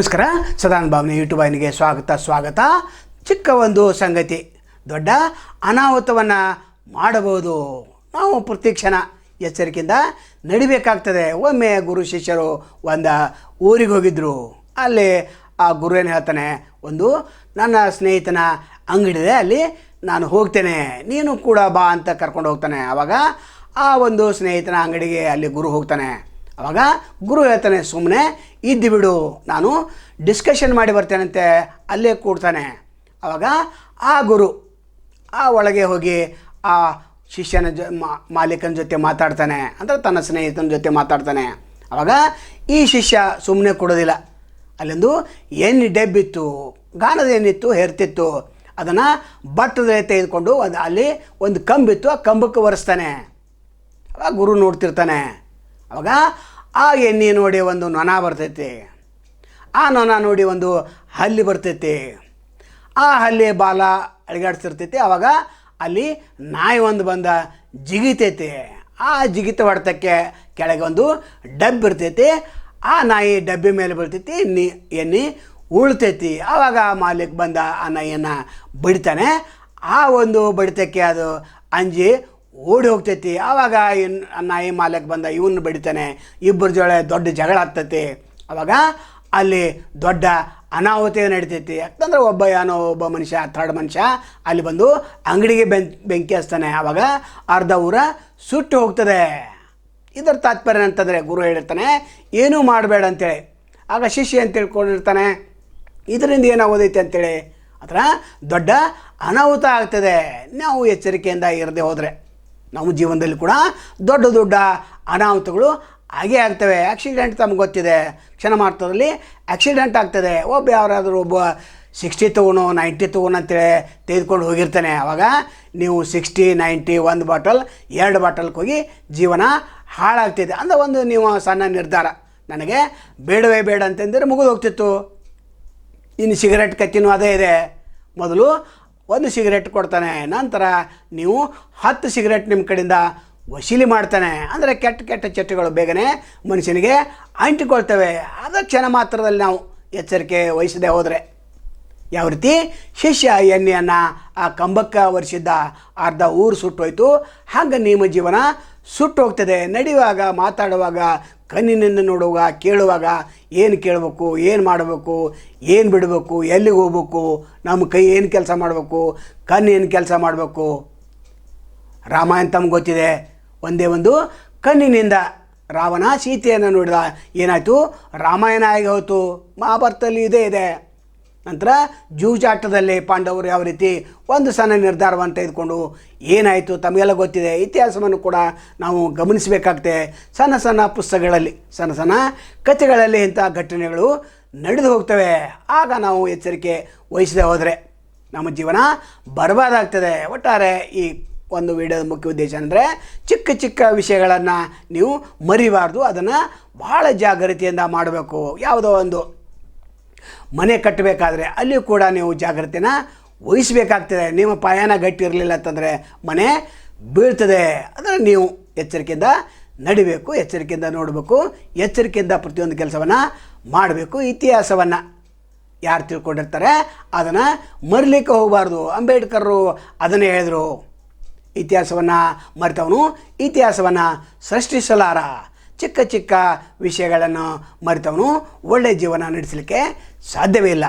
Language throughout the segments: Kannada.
ನಮಸ್ಕಾರ. ಸದಾನ್ ಭಾವನೆ ಯೂಟ್ಯೂಬ್ ಆಯ್ನಿಗೆ ಸ್ವಾಗತ ಸ್ವಾಗತ. ಚಿಕ್ಕ ಒಂದು ಸಂಗತಿ. ದೊಡ್ಡ ಅನಾಹುತವನ್ನು ಮಾಡಬಹುದು. ನಾವು ಪ್ರತಿ ಕ್ಷಣ ಎಚ್ಚರಿಕೆಯಿಂದ ನಡಿಬೇಕಾಗ್ತದೆ. ಒಮ್ಮೆ ಗುರು ಶಿಷ್ಯರು ಒಂದು ಊರಿಗೆ ಹೋಗಿದ್ದರು ಅಲ್ಲಿ ಆ ಗುರು ಏನು ಹೇಳ್ತಾನೆ? ಒಂದು, ನನ್ನ ಸ್ನೇಹಿತನ ಅಂಗಡಿದೆ. ಅಲ್ಲಿ ನಾನು ಹೋಗ್ತೇನೆ. ನೀನು ಕೂಡ ಬಾ ಅಂತ ಕರ್ಕೊಂಡು ಹೋಗ್ತಾನೆ. ಆವಾಗ ಆ ಒಂದು ಸ್ನೇಹಿತನ ಅಂಗಡಿಗೆ ಅಲ್ಲಿ ಗುರು ಹೋಗ್ತಾನೆ. ಅವಾಗ ಗುರು ಹೇಳ್ತಾನೆ ಸುಮ್ಮನೆ ಇದ್ದು ಬಿಡು. ನಾನು ಡಿಸ್ಕಷನ್ ಮಾಡಿ ಬರ್ತೇನಂತೆ, ಅಲ್ಲೇ ಕೂಡ್ತಾನೆ. ಆವಾಗ ಆ ಗುರು ಆ ಒಳಗೆ ಹೋಗಿ ಆ ಶಿಷ್ಯನ ಜೊ ಮಾಲೀಕನ ಜೊತೆ ಮಾತಾಡ್ತಾನೆ, ಅಂದರೆ ತನ್ನ ಸ್ನೇಹಿತನ ಜೊತೆ ಮಾತಾಡ್ತಾನೆ. ಆವಾಗ ಈ ಶಿಷ್ಯ ಸುಮ್ಮನೆ ಕೊಡೋದಿಲ್ಲ. ಅಲ್ಲೊಂದು ಎಣ್ಣೆ ಡೆಬ್ಬಿತ್ತು? ಗಾನದ ಎಣ್ಣಿತ್ತು ಹೆರ್ತಿತ್ತು? ಅದನ್ನು ಬಟ್ಟದಲ್ಲಿ ತೆಗೆದುಕೊಂಡು ಅದು, ಅಲ್ಲಿ ಒಂದು ಕಂಬಿತ್ತು, ಆ ಕಂಬಕ್ಕೆ ಒರೆಸ್ತಾನೆ. ಆವಾಗ ಗುರು ನೋಡ್ತಿರ್ತಾನೆ. ಅವಾಗ ಆ ಎಣ್ಣೆ ನೋಡಿ ಒಂದು ನೊಣ ಬರ್ತೈತೆ. ಆ ನೊಣ ನೋಡಿ ಒಂದು ಹಲ್ಲಿ ಬರ್ತೈತೆ. ಆ ಹಲ್ಲಿ ಬಾಲ ಅಡಿಗಾಡ್ಸಿರ್ತೈತೆ ಅವಾಗ ಅಲ್ಲಿ ನಾಯಿ ಒಂದು ಬಂದ ಜಿಗಿತೈತೆ. ಆ ಜಿಗಿತ ಹೊಡೆತಕ್ಕೆ ಕೆಳಗೆ ಒಂದು ಡಬ್ಬಿ ಇರ್ತೈತಿ. ಆ ನಾಯಿ ಡಬ್ಬಿ ಮೇಲೆ ಬರ್ತೈತಿ. ನೀ ಎಣ್ಣೆ ಉಳ್ತೈತಿ. ಆವಾಗ ಮಾಲೀಕ್ ಬಂದ ಆ ನಾಯಿಯನ್ನು ಬಡಿತಾನೆ. ಆ ಒಂದು ಬಡಿತಕ್ಕೆ ಅದು ಅಂಜಿ ಓಡಿ ಹೋಗ್ತೈತಿ. ಆವಾಗ ನಾಯಿ ಮಾಲಕ್ ಬಂದ ಇವನ್ನ ಬಡಿತಾನೆ. ಇಬ್ಬರ ಜೊಳೆ ದೊಡ್ಡ ಜಗಳ ಆಗ್ತೈತಿ. ಅವಾಗ ಅಲ್ಲಿ ದೊಡ್ಡ ಅನಾಹುತ ನಡೀತೈತಿ. ಯಾಕಂದ್ರೆ ಒಬ್ಬ ಏನೋ ಒಬ್ಬ ಮನುಷ್ಯ, ಥರ್ಡ್ ಮನುಷ್ಯ ಅಲ್ಲಿ ಬಂದು ಅಂಗಡಿಗೆ ಬೆಂ, ಬೆಂಕಿ ಹಚ್ತಾನೆ. ಆವಾಗ ಅರ್ಧ ಊರ ಸುಟ್ಟು ಹೋಗ್ತದೆ. ಇದರ ತಾತ್ಪರ್ಯ ಅಂತಂದರೆ ಗುರು ಹೇಳಿರ್ತಾನೆ ಏನೂ ಮಾಡಬೇಡ ಅಂತೇಳಿ. ಆಗ ಶಿಷ್ಯ ಅಂತ ತಿಳ್ಕೊಂಡಿರ್ತಾನೆ, ಇದರಿಂದ ಏನಾಗೋದೈತೆ ಅಂತೇಳಿ. ಅದರ ದೊಡ್ಡ ಅನಾಹುತ ಆಗ್ತದೆ. ನಾವು ಎಚ್ಚರಿಕೆಯಿಂದ ಇರದೆ ಹೋದರೆ. ನಮ್ಮ ಜೀವನದಲ್ಲಿ ಕೂಡ ದೊಡ್ಡ ದೊಡ್ಡ ಅನಾಹುತಗಳು ಹಾಗೇ ಆಗ್ತವೆ. ಆಕ್ಸಿಡೆಂಟ್ ತಮ್ಗೆ ಗೊತ್ತಿದೆ. ಕ್ಷಣ ಮಾತ್ರದಲ್ಲಿ ಆಕ್ಸಿಡೆಂಟ್ ಆಗ್ತದೆ. ಒಬ್ಬ ಯಾರಾದರೂ ಒಬ್ಬ ಸಿಕ್ಸ್ಟಿ ತೊಗೊಣು ನೈಂಟಿ ತೊಗೊಣು ಅಂತೇಳಿ ತೆಗೆದುಕೊಂಡು ಹೋಗಿರ್ತಾನೆ. ಆವಾಗ ನೀವು ಸಿಕ್ಸ್ಟಿ ನೈಂಟಿ ಒಂದು ಬಾಟಲ್ ಎರಡು ಬಾಟಲ್ಗೆ ಹೋಗಿ ಜೀವನ ಹಾಳಾಗ್ತಿದೆ. ಅಂದರೆ ಒಂದು ನೀವು ಸಣ್ಣ ನಿರ್ಧಾರ. ನನಗೆ ಬೇಡವೇ ಬೇಡ ಅಂತಂದರೆ ಮುಗಿದು ಹೋಗ್ತಿತ್ತು. ಇನ್ನು ಸಿಗರೆಟ್ ಕತ್ತಿನೂ ಅದೇ ಇದೆ. ಮೊದಲು ಒಂದು ಸಿಗರೇಟ್ ಕೊಡ್ತಾನೆ. ನಂತರ ನೀವು ಹತ್ತು ಸಿಗರೇಟ್ ನಿಮ್ಮ ಕಡೆಯಿಂದ ವಸೂಲಿ ಮಾಡ್ತಾನೆ. ಅಂದರೆ ಕೆಟ್ಟ ಕೆಟ್ಟ ಚಟಗಳು ಬೇಗನೆ ಮನುಷ್ಯನಿಗೆ ಅಂಟಿಕೊಳ್ತವೆ. ಅದು ಕ್ಷಣ ಮಾತ್ರದಲ್ಲಿ ನಾವು ಎಚ್ಚರಿಕೆ ವಹಿಸದೆ ಹೋದರೆ. ಯಾವ ರೀತಿ ಶಿಷ್ಯ ಎಣ್ಣೆಯನ್ನು ಆ ಕಂಬಕ್ಕೆ ಒರೆಸಿದ್ದ ಅರ್ಧ ಊರು ಸುಟ್ಟೋಯ್ತು. ಹಾಗೆ ನಿಮ್ಮ ಜೀವನ ಸುಟ್ಟು ಹೋಗ್ತದೆ ನಡೆಯುವಾಗ, ಮಾತಾಡುವಾಗ, ಕಣ್ಣಿನಿಂದ ನೋಡುವಾಗ, ಕೇಳುವಾಗ ಏನು ಕೇಳಬೇಕು, ಏನು ಮಾಡಬೇಕು, ಏನು ಬಿಡಬೇಕು, ಎಲ್ಲಿಗೆ ಹೋಗ್ಬೇಕು, ನಮ್ಮ ಕೈ ಏನು ಕೆಲಸ ಮಾಡಬೇಕು ಕಣ್ಣು ಏನು ಕೆಲಸ ಮಾಡಬೇಕು? ರಾಮಾಯಣ ತಮ್ಗೆ ಗೊತ್ತಿದೆ. ಒಂದೇ ಒಂದು ಕಣ್ಣಿನಿಂದ ರಾವಣ ಸೀತೆಯನ್ನು ನೋಡಿದ. ಏನಾಯಿತು? ರಾಮಾಯಣ ಆಗಿ ಹೋಯಿತು. ಮಹಾಭಾರತದಲ್ಲಿ ಇದೇ ಇದೆ. ನಂತರ ಜೂಜಾಟದಲ್ಲಿ ಪಾಂಡವರು ಯಾವ ರೀತಿ ಒಂದು ಸಣ್ಣ ನಿರ್ಧಾರವನ್ನು ತೆಗೆದುಕೊಂಡು ಏನಾಯಿತು ತಮಗೆಲ್ಲ ಗೊತ್ತಿದೆ, ಇತಿಹಾಸವನ್ನು ಕೂಡ ನಾವು ಗಮನಿಸಬೇಕಾಗ್ತದೆ. ಸಣ್ಣ ಸಣ್ಣ ಪುಸ್ತಕಗಳಲ್ಲಿ, ಸಣ್ಣ ಸಣ್ಣ ಕಥೆಗಳಲ್ಲಿ ಇಂಥ ಘಟನೆಗಳು ನಡೆದು ಹೋಗ್ತವೆ. ಆಗ ನಾವು ಎಚ್ಚರಿಕೆ ವಹಿಸದೆ ಹೋದರೆ ನಮ್ಮ ಜೀವನ ಬರ್ಬಾದಾಗ್ತದೆ. ಒಟ್ಟಾರೆ ಈ ಒಂದು ವಿಡಿಯೋದ ಮುಖ್ಯ ಉದ್ದೇಶ ಅಂದರೆ ಚಿಕ್ಕ ಚಿಕ್ಕ ವಿಷಯಗಳನ್ನು ನೀವು ಮರಿಬಾರ್ದು, ಅದನ್ನು ಭಾಳ ಜಾಗೃತಿಯಿಂದ ಮಾಡಬೇಕು. ಯಾವುದೋ ಒಂದು ಮನೆ ಕಟ್ಟಬೇಕಾದ್ರೆ ಅಲ್ಲಿ ಕೂಡ ನೀವು ಜಾಗ್ರತೆನ ವಹಿಸಬೇಕಾಗ್ತದೆ. ನಿಮ್ಮ ಪಾಯಾನ ಗಟ್ಟಿ ಇರಲಿಲ್ಲ ಅಂತಂದರೆ ಮನೆ ಬೀಳ್ತದೆ. ಅಂದರೆ ನೀವು ಎಚ್ಚರಿಕೆಯಿಂದ ನಡಿಬೇಕು, ಎಚ್ಚರಿಕೆಯಿಂದ ನೋಡಬೇಕು, ಎಚ್ಚರಿಕೆಯಿಂದ ಪ್ರತಿಯೊಂದು ಕೆಲಸವನ್ನು ಮಾಡಬೇಕು. ಇತಿಹಾಸವನ್ನು ಯಾರು ತಿಳ್ಕೊಂಡಿರ್ತಾರೆ ಅದನ್ನು ಮರಿಲಿಕ್ಕೆ ಹೋಗಬಾರ್ದು. ಅಂಬೇಡ್ಕರ್ರು ಅದನ್ನೇ ಹೇಳಿದರು. ಇತಿಹಾಸವನ್ನು ಮರೆತವನು ಇತಿಹಾಸವನ್ನು ಸೃಷ್ಟಿಸಲಾರ. ಚಿಕ್ಕ ಚಿಕ್ಕ ವಿಷಯಗಳನ್ನು ಮರೆತವನು ಒಳ್ಳೆಯ ಜೀವನ ನಡೆಸಲಿಕ್ಕೆ ಸಾಧ್ಯವೇ ಇಲ್ಲ.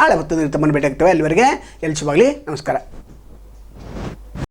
ಆಳ ಹೊತ್ತು ತಮ್ಮನ್ನು ಭೇಟಿಯಾಗ್ತವೆ. ಅಲ್ಲಿವರೆಗೆ ಎಲ್ಲಿ ಶುಭಾಗಲಿ ನಮಸ್ಕಾರ.